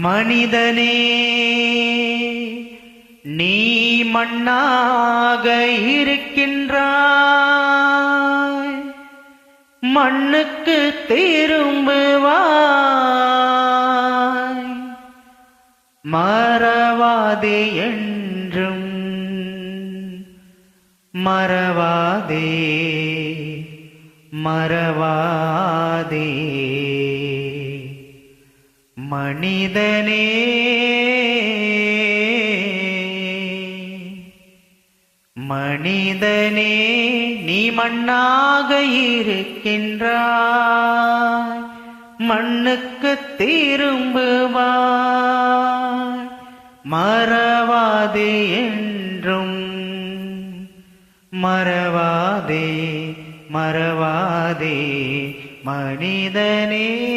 மனிதனே நீ மண்ணாக இருக்கின்றாய். மண்ணுக்கு திரும்புவாய். மறவாதே என்றும் மறவாதே மறவாதே. மனிதனே. மனிதனே நீ மண்ணாக இருக்கின்றாய். மண்ணுக்கு திரும்புவாய். மறவாதே என்றும். மறவாதே மறவாதே மனிதனே.